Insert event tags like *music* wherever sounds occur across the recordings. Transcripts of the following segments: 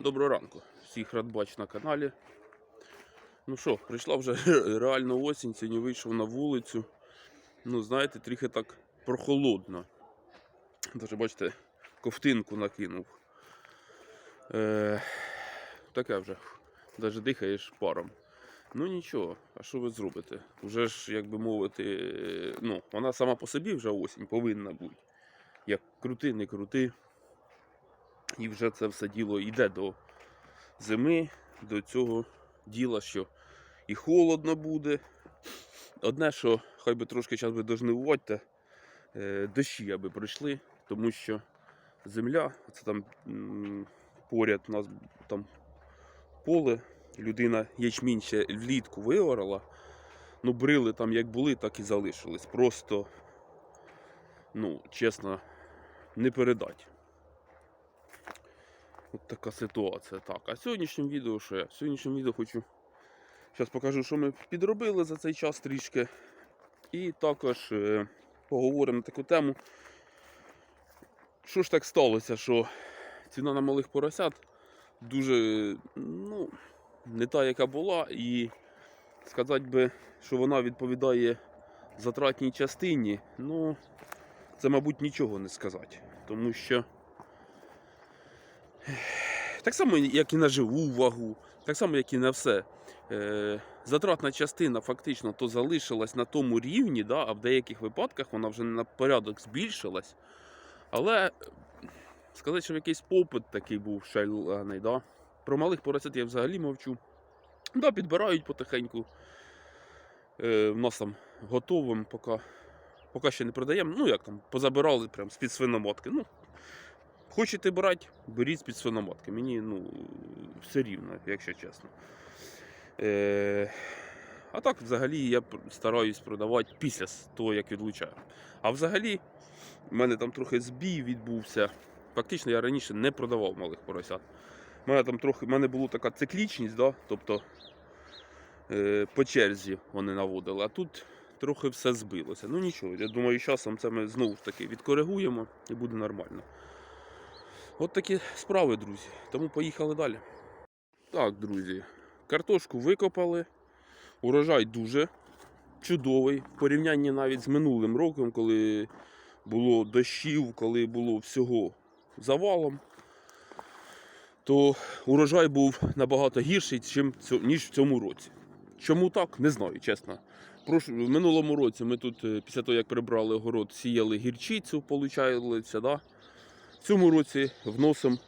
Доброго ранку. Всіх рад бачити на каналі. Ну що, прийшла вже *laughs* реально осінь, сьогодні вийшов на вулицю. Ну, знаєте, трохи так прохолодно. Даже бачите, ковтинку накинув. Е, таке вже. Навіть дихаєш паром. Ну нічого, а що ви зробите? Уже ж, як би мовити, е, ну, вона сама по собі вже осінь повинна бути. Як крути, не крути. І вже це все діло йде до зими, до цього діла, що і холодно буде. Одне, що хай би трошки час би дожнивувати, е, дощі аби пройшли, тому що земля, це там поряд у нас там поле, людина ячмінь ще влітку виорала, ну брили там як були, так і залишились. Просто, ну, чесно, не передать. От така ситуація. Так, а в сьогоднішньому відео що я? В сьогоднішньому відео хочу. Зараз покажу, що ми підробили за цей час трішки. І також е, поговоримо на таку тему. Що ж так сталося, що ціна на малих поросят дуже ну, не та, яка була, і сказати би, що вона відповідає затратній частині, ну, це, мабуть, нічого не сказати. Тому що так само, як і на живу вагу, так само, як і на все. Е, затратна частина фактично то залишилась на тому рівні, да, а в деяких випадках вона вже на порядок збільшилась. Але сказати, що якийсь попит такий був шалений. Да? Про малих поросят я взагалі мовчу. Да, підбирають потихеньку. Е, в нас там готовим, поки, поки ще не продаємо. Ну як там, позабирали прям з-під свиноматки. Ну, Хочете брати, беріть з-під свиноматки. Мені ну, все рівно, якщо чесно. Е, а так, взагалі, я стараюсь продавати після того, як відлучаю. А взагалі, в мене там трохи збій відбувся. Фактично, я раніше не продавав малих поросят. У мене там трохи, в мене була така циклічність, да? тобто е, по черзі вони наводили, а тут трохи все збилося. Ну нічого, я думаю, часом це ми знову ж таки відкоригуємо і буде нормально. От такі справи, друзі. Тому поїхали далі. Так, друзі, картошку викопали. Урожай дуже чудовий. В порівнянні навіть з минулим роком, коли було дощів, коли було всього завалом, то урожай був набагато гірший, ніж в цьому році. Чому так, не знаю, чесно. В минулому році ми тут, е, після того, як прибрали огород, сіяли гірчицю, получається, да? В цьому році вносимо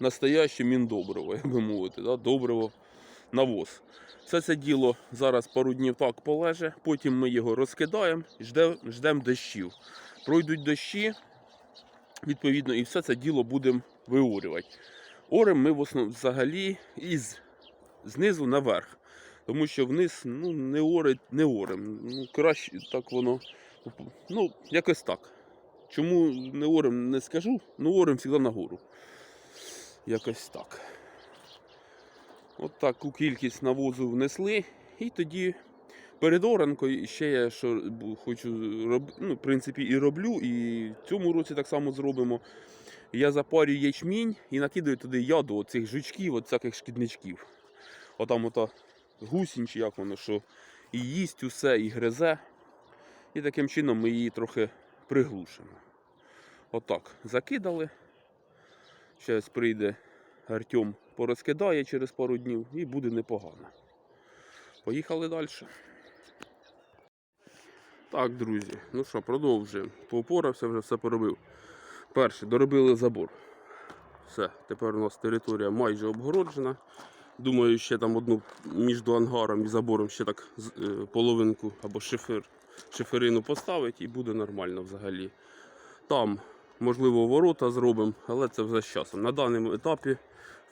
настояще міндобриво, як би мовити, да? добриво навоз. Все це діло зараз пару днів так полеже, потім ми його розкидаємо і ждемо ждем дощів. Пройдуть дощі, відповідно, і все це діло будемо виорювати. Орем ми в основному взагалі із знизу наверх. Тому що вниз ну, не орить, не орем. Ну, краще так воно. Ну, якось так. Чому не орем, не скажу, ну орем завжди нагору. Якось так. От таку кількість навозу внесли. І тоді перед оранкою ще я що хочу робити, ну, в принципі, і роблю, і в цьому році так само зробимо. Я запарюю ячмінь і накидаю туди яду оцих жучків, от всяких шкідничків. Отам ота гусінь, чи як воно, що і їсть усе, і гризе. І таким чином ми її трохи приглушимо. Отак закидали. Зараз прийде Артем порозкидає через пару днів і буде непогано. Поїхали далі. Так, друзі, ну що, продовжуємо. Поупорався, вже все поробив. Перше, доробили забор. Все, тепер у нас територія майже обгороджена. Думаю, ще там одну між ангаром і забором ще так е, половинку або шифер, шиферину поставить і буде нормально взагалі. Там, можливо, ворота зробимо, але це вже з часом. На даному етапі,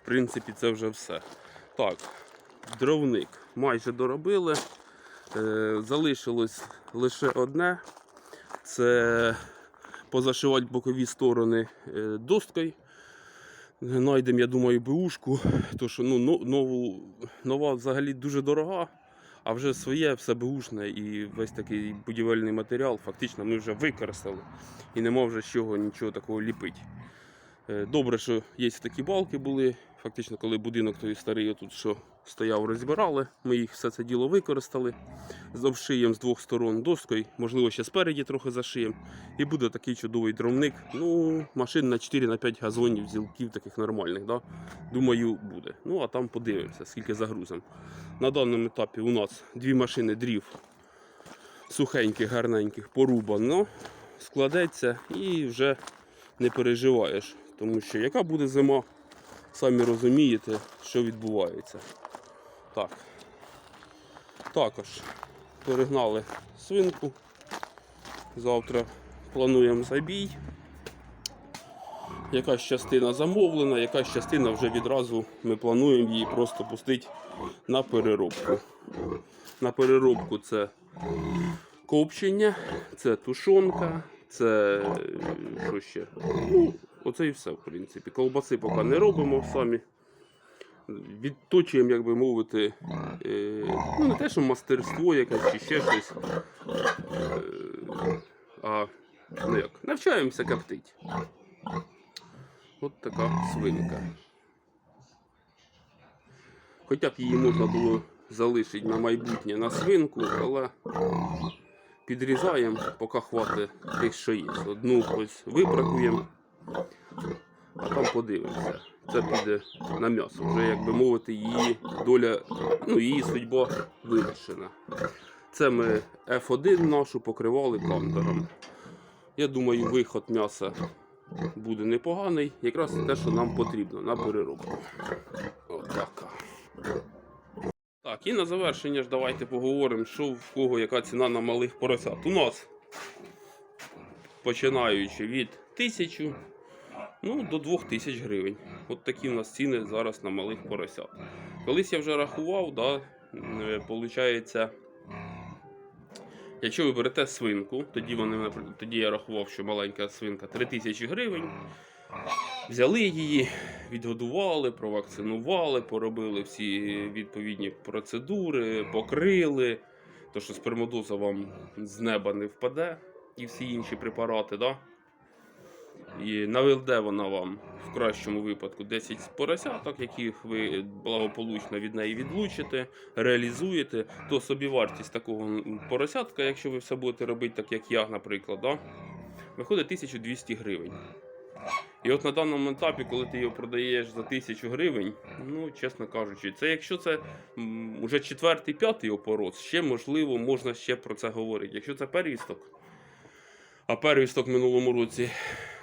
в принципі, це вже все. Так, дровник майже доробили. Е, залишилось лише одне. Це позашивати бокові сторони е, досткою. Найдемо, я думаю, бушку, то що ну, нову, нова взагалі дуже дорога, а вже своє все бушне і весь такий будівельний матеріал фактично ми вже використали і нема вже з чого нічого такого ліпити. Е, Добре, що є такі балки були. Фактично, коли будинок той старий тут що стояв, розбирали, ми їх все це діло використали обшиєм з двох сторон доскою, можливо, ще спереді трохи зашиєм. І буде такий чудовий дровник. Ну, машин на 4-5 газонів, зілків таких нормальних. Да? Думаю, буде. Ну, а там подивимося, скільки загрузимо. На даному етапі у нас дві машини дрів сухеньких, гарненьких, порубано, складеться і вже не переживаєш. Тому що яка буде зима, самі розумієте, що відбувається. Так. Також перегнали свинку. Завтра плануємо забій. Якась частина замовлена, якась частина вже відразу ми плануємо її просто пустити на переробку. На переробку це копчення, це тушонка, це е, що ще? Ну, оце і все, в принципі. Колбаси поки не робимо самі. Відточуємо, як би мовити, е, ну не те, що мастерство якесь чи ще щось. Е, а ну як, навчаємося коптити. От така свинка. Хоча б її можна було залишити на майбутнє на свинку, але підрізаємо, поки хватить тих, що є. Одну ось вибракуємо, а там подивимося. Це піде на м'ясо. Вже, як би мовити, її доля, ну, її судьба вирішена. Це ми F1 нашу покривали кантером. Я думаю, виход м'яса буде непоганий. Якраз те, що нам потрібно на переробку. Отака. Так, і на завершення ж давайте поговоримо, що в кого яка ціна на малих поросят. У нас починаючи від 1000 ну, до 2000 гривень. От такі у нас ціни зараз на малих поросят. Колись я вже рахував, да, виходить, якщо ви берете свинку, тоді, вони, тоді я рахував, що маленька свинка 3000 гривень. Взяли її, відгодували, провакцинували, поробили всі відповідні процедури, покрили. То, що спермодоза вам з неба не впаде, і всі інші препарати, да? І на вона вам в кращому випадку 10 поросяток, яких ви благополучно від неї відлучите, реалізуєте, то собівартість такого поросятка, якщо ви все будете робити, так як я, наприклад, да? виходить 1200 гривень. І от на даному етапі, коли ти його продаєш за тисячу гривень, ну, чесно кажучи, це якщо це м, уже четвертий, п'ятий опорос, ще можливо можна ще про це говорити. Якщо це первісток, а первісток минулому році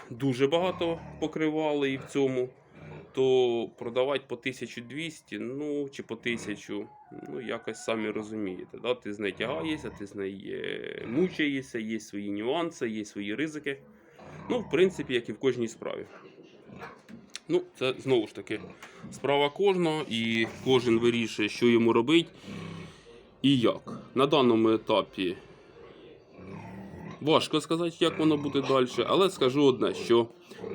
дуже багато покривали і в цьому, то продавати по 1200, ну чи по 1000, ну якось самі розумієте. Да? Ти з неї тягаєшся, ти з неї е, мучаєшся, є свої нюанси, є свої ризики. Ну, в принципі, як і в кожній справі. Ну, це знову ж таки справа кожного, і кожен вирішує, що йому робити і як. На даному етапі важко сказати, як воно буде далі, але скажу одне, що е,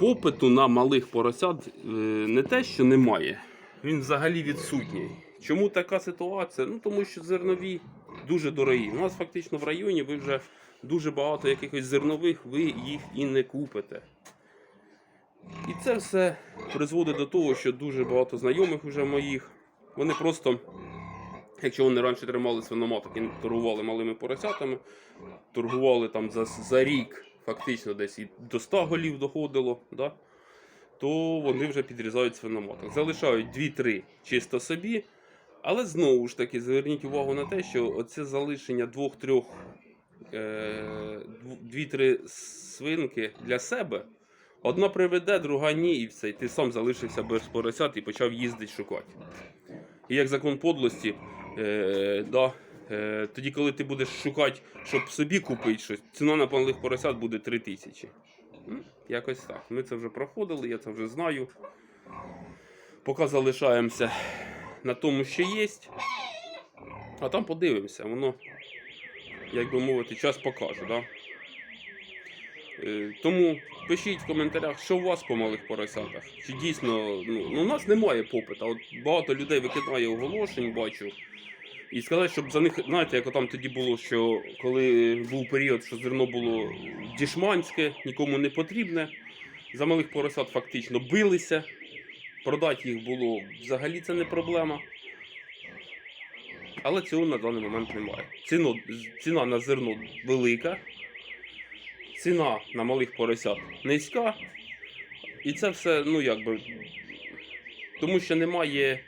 попиту на малих поросят е, не те, що немає, він взагалі відсутній. Чому така ситуація? Ну тому що зернові дуже дорогі. У нас фактично в районі ви вже дуже багато якихось зернових, ви їх і не купите. І це все призводить до того, що дуже багато знайомих вже моїх. Вони просто, якщо вони раніше тримали свиноматок і торгували малими поросятами, торгували там за, за рік, фактично десь і до 100 голів доходило, да? то вони вже підрізають свиноматок. Залишають 2-3 чисто собі. Але знову ж таки, зверніть увагу на те, що оце залишення двох-трьох, е, дві-три свинки для себе. Одна приведе, друга ні, і все. І ти сам залишився без поросят і почав їздити шукати. І як закон подлості, е, да, е, тоді, коли ти будеш шукати, щоб собі купити щось, ціна на малих поросят буде 3 тисячі. Якось так. Ми це вже проходили, я це вже знаю. Поки залишаємося на тому, що є. А там подивимося, воно, як би мовити, час покаже. Да? Е, Тому пишіть в коментарях, що у вас по малих поросятах. Чи дійсно ну, ну, у нас немає попиту. От багато людей викидає оголошень, бачу. І сказати, щоб за них, знаєте, як там тоді було, що коли був період, що зерно було дішманське, нікому не потрібне, За малих поросят фактично билися. Продати їх було взагалі це не проблема. Але цього на даний момент немає. Ціно, ціна на зерно велика, ціна на малих поросят низька. І це все, ну якби. Тому що немає.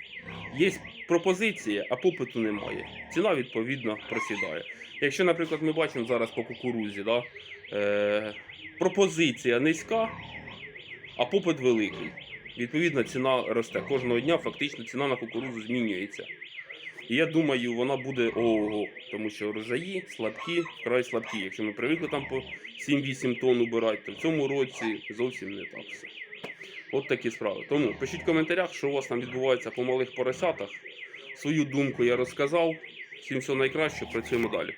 Є пропозиція, а попиту немає. Ціна, відповідно, просідає. Якщо, наприклад, ми бачимо зараз по кукурузі, да, е, пропозиція низька, а попит великий. Відповідно, ціна росте. Кожного дня фактично ціна на кукурузу змінюється. І я думаю, вона буде ого, тому що врожаї слабкі, вкрай слабкі. Якщо ми привикли там по 7-8 тонн убирати, то в цьому році зовсім не так все. От такі справи. Тому пишіть в коментарях, що у вас там відбувається по малих поросятах. Свою думку я розказав. Всім всього найкраще, працюємо далі.